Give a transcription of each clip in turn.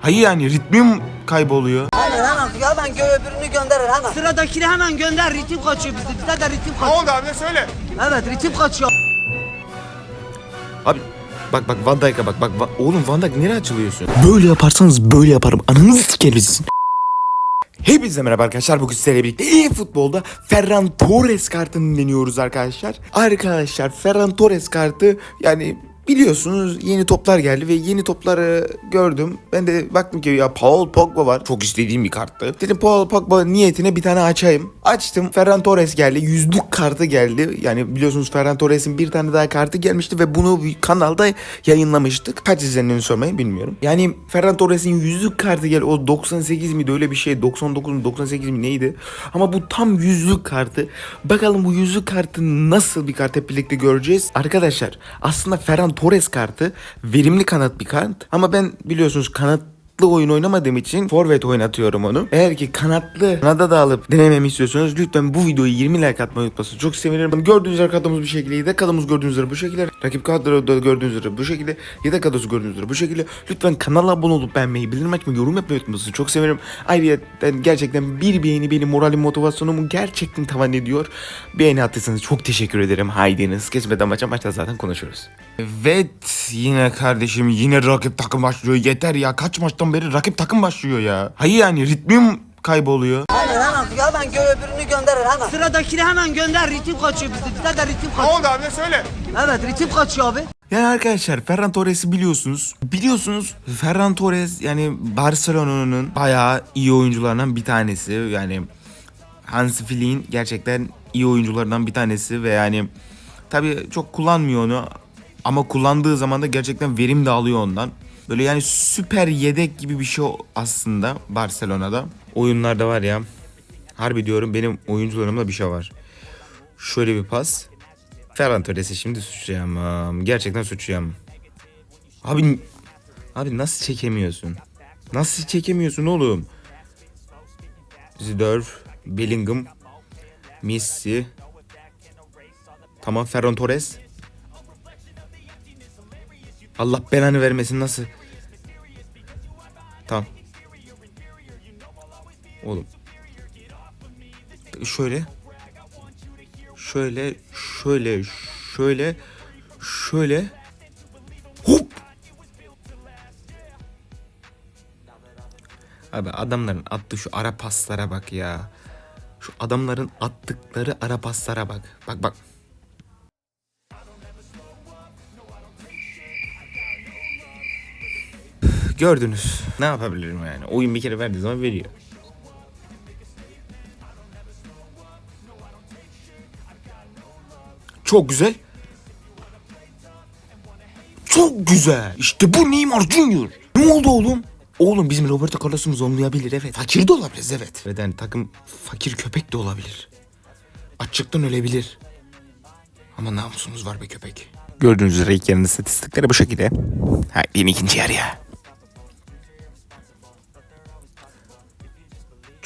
Hayır yani ritmim kayboluyor. Aynen hemen hemen gö öbürünü gönderir hemen. Sıradakini hemen gönder ritim kaçıyor bizde. Bize de ritim Ne kaçıyor. oldu abi söyle. Evet ritim kaçıyor. Abi bak bak Van Dijk'a bak bak Va- oğlum Van Dijk nereye açılıyorsun? Böyle yaparsanız böyle yaparım. Ananızı sikeriz. Hepinize merhaba arkadaşlar. Bugün sizlerle birlikte iyi futbolda Ferran Torres kartını deniyoruz arkadaşlar. Arkadaşlar Ferran Torres kartı yani biliyorsunuz yeni toplar geldi ve yeni topları gördüm. Ben de baktım ki ya Paul Pogba var. Çok istediğim bir karttı. Dedim Paul Pogba niyetine bir tane açayım. Açtım. Ferran Torres geldi. Yüzlük kartı geldi. Yani biliyorsunuz Ferran Torres'in bir tane daha kartı gelmişti ve bunu kanalda yayınlamıştık. Kaç izlendiğini sormayın bilmiyorum. Yani Ferran Torres'in yüzlük kartı geldi. O 98 miydi öyle bir şey. 99 mu 98 mi neydi? Ama bu tam yüzlük kartı. Bakalım bu yüzlük kartı nasıl bir kart hep birlikte göreceğiz. Arkadaşlar aslında Ferran Torres kartı verimli kanat bir kart. Ama ben biliyorsunuz kanat kanatlı oyun oynamadığım için forvet oynatıyorum onu. Eğer ki kanatlı kanada da alıp denememi istiyorsanız lütfen bu videoyu 20 like atmayı unutmasın. Çok sevinirim. Gördüğünüz üzere kadromuz bu şekilde. Yedek kadromuz gördüğünüz üzere bu şekilde. Rakip kadroda gördüğünüz üzere bu şekilde. Yedek kadrosu gördüğünüz üzere bu şekilde. Lütfen kanala abone olup beğenmeyi, bildirim açmayı, yorum yapmayı unutmasın. Çok sevinirim. Ayrıca gerçekten bir beğeni benim moralim motivasyonumu gerçekten tavan ediyor. Beğeni attıysanız çok teşekkür ederim. Haydiniz. Geçmeden maça maçta zaten konuşuruz. Evet yine kardeşim yine rakip takım başlıyor. Yeter ya kaç beri rakip takım başlıyor ya. Hayır yani ritmim kayboluyor. Aynen hemen hemen gö öbürünü gönderir hemen. Sıradakini hemen gönder ritim kaçıyor bizde. Bize de ritim Ne kaçıyor. oldu abi söyle. Evet ritim kaçıyor abi. Yani arkadaşlar Ferran Torres'i biliyorsunuz. Biliyorsunuz Ferran Torres yani Barcelona'nın bayağı iyi oyuncularından bir tanesi. Yani Hans Flick'in gerçekten iyi oyuncularından bir tanesi ve yani tabii çok kullanmıyor onu ama kullandığı zaman da gerçekten verim de alıyor ondan. Böyle yani süper yedek gibi bir şey aslında Barcelona'da. Oyunlarda var ya. Harbi diyorum benim oyuncularımda bir şey var. Şöyle bir pas. Ferran Torres'i şimdi suçlayamam. Gerçekten suçlayamam. Abi abi nasıl çekemiyorsun? Nasıl çekemiyorsun oğlum? Zidorf, Bellingham, Messi. Tamam Ferran Torres. Allah belanı vermesin nasıl? Tamam. Oğlum. Şöyle. Şöyle, şöyle, şöyle, şöyle. Hop. Abi adamların attığı şu ara paslara bak ya. Şu adamların attıkları ara paslara bak. Bak bak. Gördünüz. Ne yapabilirim yani? Oyun bir kere verdiği zaman veriyor. Çok güzel. Çok güzel. İşte bu Neymar Junior. Ne oldu oğlum? Oğlum bizim Roberto Carlos'umuz olmayabilir evet. Fakir de olabiliriz evet. Ve yani takım fakir köpek de olabilir. Açlıktan ölebilir. Ama namusumuz var be köpek. Gördüğünüz üzere ilk yarının istatistikleri bu şekilde. Ha, yeni ikinci yarıya.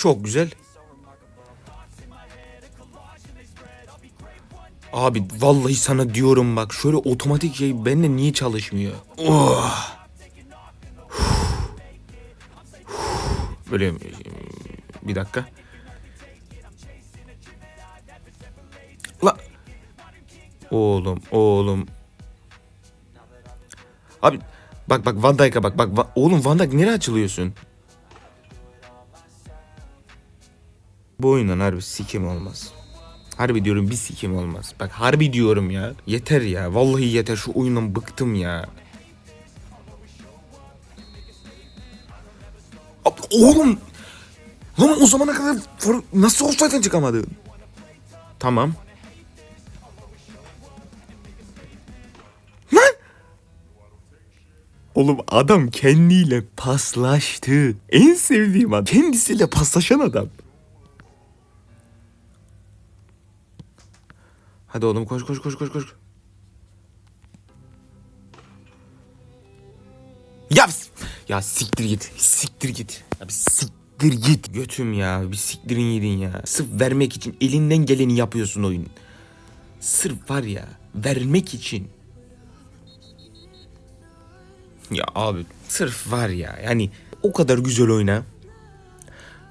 Çok güzel. Abi vallahi sana diyorum bak şöyle otomatik şey bende niye çalışmıyor? Oh. Böyle bir dakika. La. Oğlum, oğlum. Abi bak bak Van Dijk'a bak bak Va- oğlum Van Dijk nereye açılıyorsun? Bu oyundan harbi sikim olmaz. Harbi diyorum bir sikim olmaz. Bak harbi diyorum ya. Yeter ya. Vallahi yeter. Şu oyundan bıktım ya. Abi, oğlum. Lan o zamana kadar nasıl offside'den çıkamadı? Tamam. Lan! Oğlum adam kendiyle paslaştı. En sevdiğim adam. Kendisiyle paslaşan adam. Hadi oğlum koş koş koş koş koş. Ya ya siktir git. Siktir git. Ya bir siktir git. Götüm ya. Bir siktirin yedin ya. Sırf vermek için elinden geleni yapıyorsun oyun. Sırf var ya vermek için. Ya abi sırf var ya yani o kadar güzel oyna.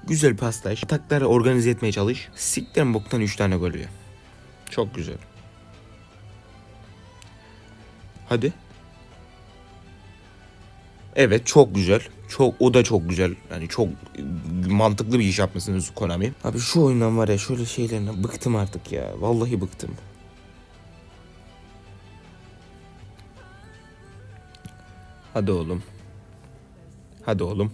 Güzel pastaj. Atakları organize etmeye çalış. Sikten boktan 3 tane gol. Çok güzel. Hadi. Evet çok güzel. Çok o da çok güzel. Yani çok mantıklı bir iş yapmışsınız Konami. Abi şu oyundan var ya şöyle şeylerine bıktım artık ya. Vallahi bıktım. Hadi oğlum. Hadi oğlum.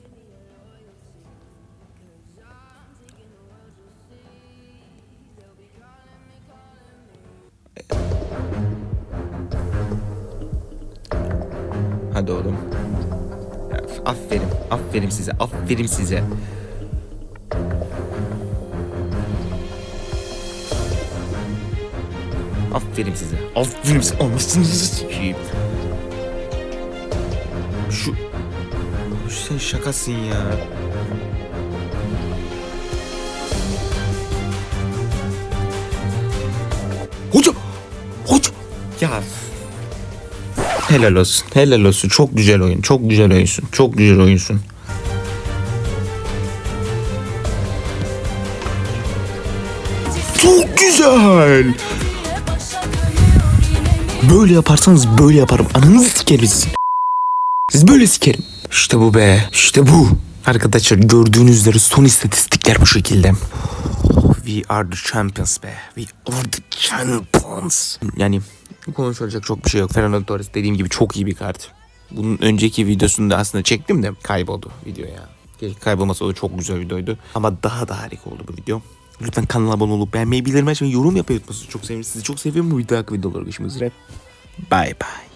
Hadi oğlum. Aferin. Aferin size. Aferin size. Aferin size. Aferin size. Anasınızı sikeyim. Şu... Sen şakasın ya. Hocam! Hocam! Ya Helal olsun. Helal olsun. Çok güzel oyun. Çok güzel oyunsun. Çok güzel oyunsun. Çok güzel. Böyle yaparsanız böyle yaparım. Ananızı sikeriz. Siz böyle sikerim. İşte bu be. İşte bu. Arkadaşlar gördüğünüz üzere son istatistikler bu şekilde. We are the champions be. We are the champions. Yani konuşulacak çok bir şey yok. Fernando Torres dediğim gibi çok iyi bir kart. Bunun önceki videosunu da aslında çektim de kayboldu video ya. Keşke kaybolmasa o çok güzel videoydu. Ama daha da harika oldu bu video. Lütfen kanala abone olup beğenmeyi bildirmeyi açmayı yorum yapmayı unutmasın. Çok seviniriz. Sizi çok seviyorum. Bu video hakkı videoları görüşmek üzere. Bye bye.